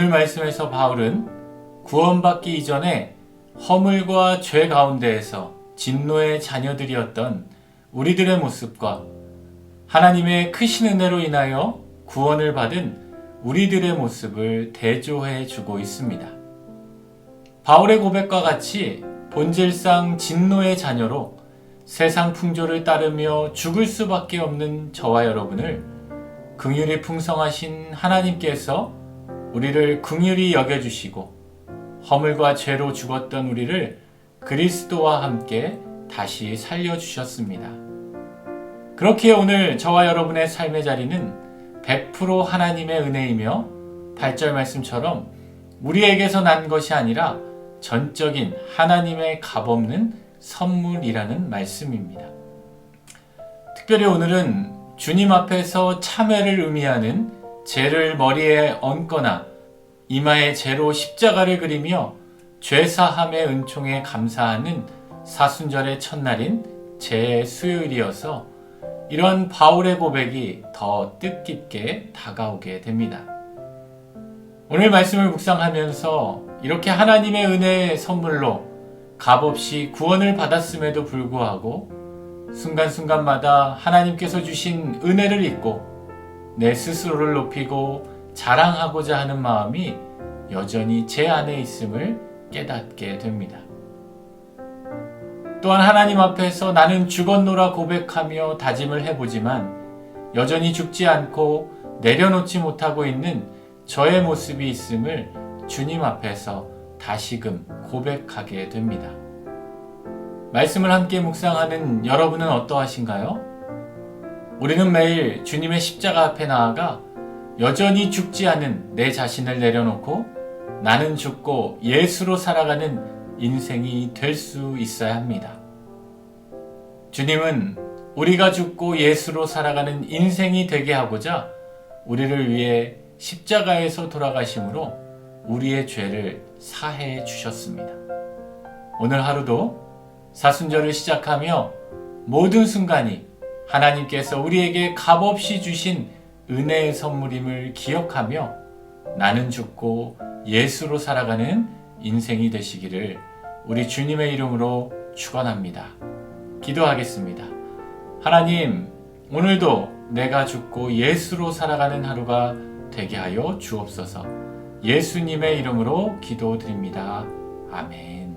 오늘 말씀에서 바울은 구원받기 이전에 허물과 죄 가운데에서 진노의 자녀들이었던 우리들의 모습과 하나님의 크신 은혜로 인하여 구원을 받은 우리들의 모습을 대조해 주고 있습니다. 바울의 고백과 같이 본질상 진노의 자녀로 세상 풍조를 따르며 죽을 수밖에 없는 저와 여러분을 긍휼이 풍성하신 하나님께서 우리를 긍휼히 여겨주시고 허물과 죄로 죽었던 우리를 그리스도와 함께 다시 살려주셨습니다. 그렇기에 오늘 저와 여러분의 삶의 자리는 100% 하나님의 은혜이며 8절 말씀처럼 우리에게서 난 것이 아니라 전적인 하나님의 값없는 선물이라는 말씀입니다. 특별히 오늘은 주님 앞에서 참회를 의미하는 죄를 머리에 얹거나 이마에 죄로 십자가를 그리며 죄사함의 은총에 감사하는 사순절의 첫날인 제 수요일이어서 이런 바울의 고백이 더 뜻깊게 다가오게 됩니다. 오늘 말씀을 묵상하면서 이렇게 하나님의 은혜의 선물로 값없이 구원을 받았음에도 불구하고 순간순간마다 하나님께서 주신 은혜를 잊고 내 스스로를 높이고 자랑하고자 하는 마음이 여전히 제 안에 있음을 깨닫게 됩니다. 또한 하나님 앞에서 나는 죽었노라 고백하며 다짐을 해보지만 여전히 죽지 않고 내려놓지 못하고 있는 저의 모습이 있음을 주님 앞에서 다시금 고백하게 됩니다. 말씀을 함께 묵상하는 여러분은 어떠하신가요? 우리는 매일 주님의 십자가 앞에 나아가 여전히 죽지 않은 내 자신을 내려놓고 나는 죽고 예수로 살아가는 인생이 될 수 있어야 합니다. 주님은 우리가 죽고 예수로 살아가는 인생이 되게 하고자 우리를 위해 십자가에서 돌아가심으로 우리의 죄를 사해 주셨습니다. 오늘 하루도 사순절을 시작하며 모든 순간이 하나님께서 우리에게 값없이 주신 은혜의 선물임을 기억하며 나는 죽고 예수로 살아가는 인생이 되시기를 우리 주님의 이름으로 축원합니다. 기도하겠습니다. 하나님, 오늘도 내가 죽고 예수로 살아가는 하루가 되게 하여 주옵소서. 예수님의 이름으로 기도드립니다. 아멘.